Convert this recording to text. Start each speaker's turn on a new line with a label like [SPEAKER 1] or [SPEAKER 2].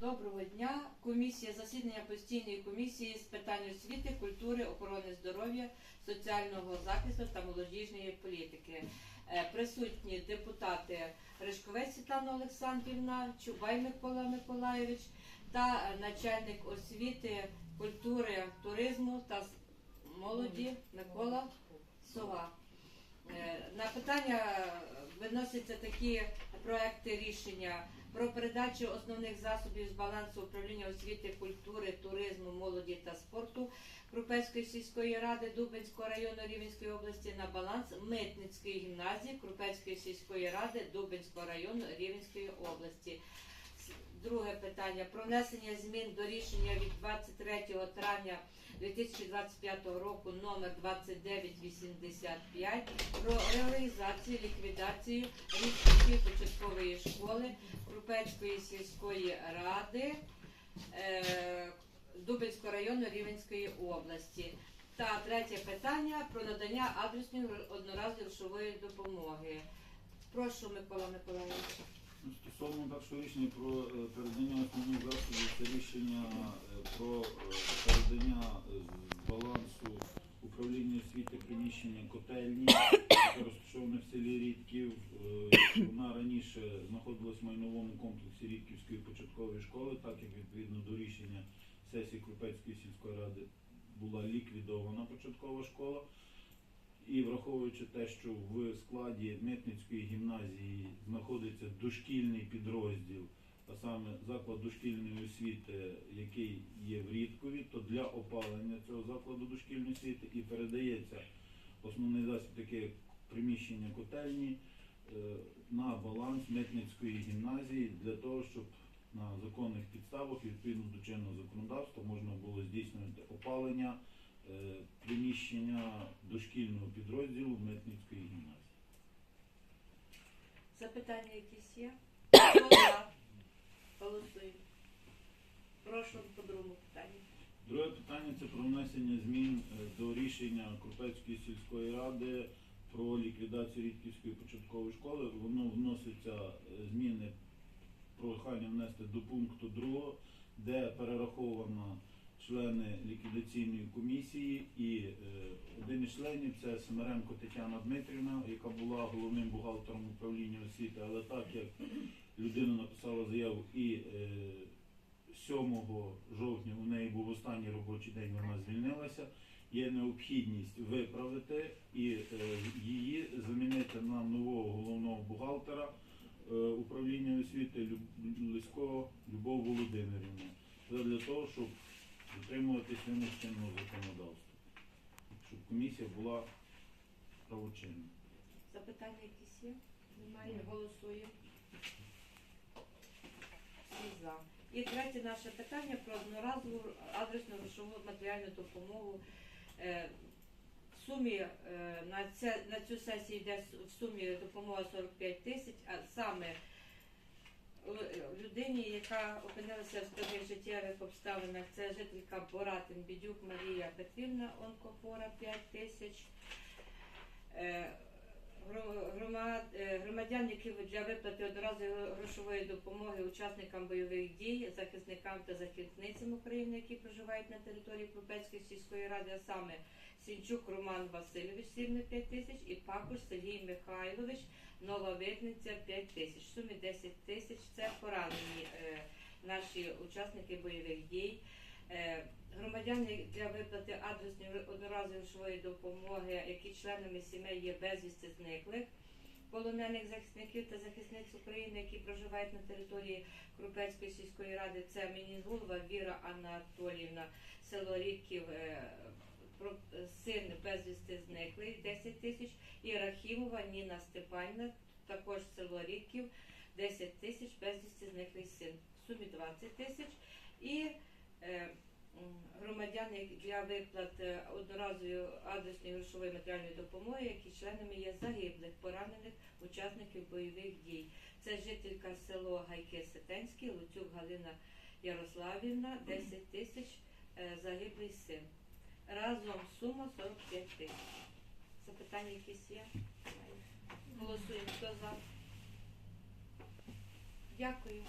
[SPEAKER 1] Доброго дня. Комісія засідання постійної комісії з питань освіти, культури, охорони здоров'я, соціального захисту та молодіжної політики. Е, Присутні депутати Ришковець Світлана Олександрівна, Чубай Микола Миколайович та начальник освіти, культури, туризму та молоді Микола Сова. Е, На питання е, виносяться такі проекти рішення про передачу основних засобів з балансу управління освіти, культури, туризму, молоді та спорту Крупецької сільської ради Дубенського району Рівненської області на баланс Митницької гімназії Крупецької сільської ради Дубенського району Рівненської області. Друге питання про внесення змін до рішення від 23 травня 2025 року номер 2985 про реалізацію ліквідацію Рівненської початкової школи Крупецької сільської ради е, Дубинського району Рівенської області. Та третє питання про надання адресної одноразової грошової допомоги. Прошу, Микола Миколаївич.
[SPEAKER 2] Стосовно першого рішення про е, передання основних засобів, це рішення е, про е, передання е, з балансу управління освіти приміщення котельні, яке розташоване в селі Рідків. Е, Вона раніше знаходилась в майновому комплексі Рідківської початкової школи, так як відповідно до рішення сесії Крупецької сільської ради була ліквідована початкова школа. І враховуючи те, що в складі Митницької гімназії знаходиться дошкільний підрозділ, а саме заклад дошкільної освіти, який є в Рідкові, то для опалення цього закладу дошкільної освіти і передається основний засіб таке приміщення котельні на баланс Митницької гімназії для того, щоб на законних підставах відповідно до чинного законодавства можна було здійснювати опалення е, приміщення дошкільного підрозділу Митницької гімназії.
[SPEAKER 1] Запитання якісь є? Голосуємо. Прошу по другому питанню.
[SPEAKER 2] Друге питання це про внесення змін е, до рішення Крупецької сільської ради про ліквідацію Рідківської початкової школи. Воно вноситься е, зміни прохання внести до пункту 2, де перераховано члени ліквідаційної комісії і е, один із членів це Семеренко Тетяна Дмитрівна, яка була головним бухгалтером управління освіти, але так як людина написала заяву і е, 7 жовтня у неї був останній робочий день, вона звільнилася. Є необхідність виправити і е, її замінити на нового головного бухгалтера е, управління освіти Люб- Лисько Любов Володимирівна. Це для того, щоб дотримуватись вимог чинного законодавства, щоб комісія була правочинна.
[SPEAKER 1] Запитання якісь є? Немає. Голосуємо. Всі за. І третє наше питання про одноразову адресну грошову матеріальну допомогу. Е, В сумі е, на, це, на цю сесію йде в сумі допомога 45 тисяч, а саме людині, яка опинилася в складних життєвих обставинах, це жителька Боратин Бідюк Марія Петрівна, онкохвора 5 тисяч. Громадян, які для виплати одразу грошової допомоги учасникам бойових дій, захисникам та захисницям України, які проживають на території Крупецької сільської ради, а саме Сінчук Роман Васильович, 75 тисяч, і Пакуш Сергій Михайлович, Нова Витниця 5 тисяч. Сумі 10 тисяч це поранені е, наші учасники бойових дій. Громадяни для виплати адресної одноразової допомоги, які членами сімей є безвісти зниклих, полонених захисників та захисниць України, які проживають на території Крупецької сільської ради, це Мінігулова Віра Анатоліївна, село Рідків, е, син безвісти зниклий 10 тисяч, і Рахімова Ніна Степанівна, також село Рідків, 10 тисяч, безвісти зниклий син. В сумі 20 тисяч. Громадяни для виплат е, одноразової адресної грошової матеріальної допомоги, які членами є загиблих, поранених учасників бойових дій. Це жителька село Гайки Сетенське, Луцюк Галина Ярославівна, 10 тисяч, е, загиблий син. Разом сума 45 тисяч. Запитання якісь є? Голосуємо. Хто за? Дякую.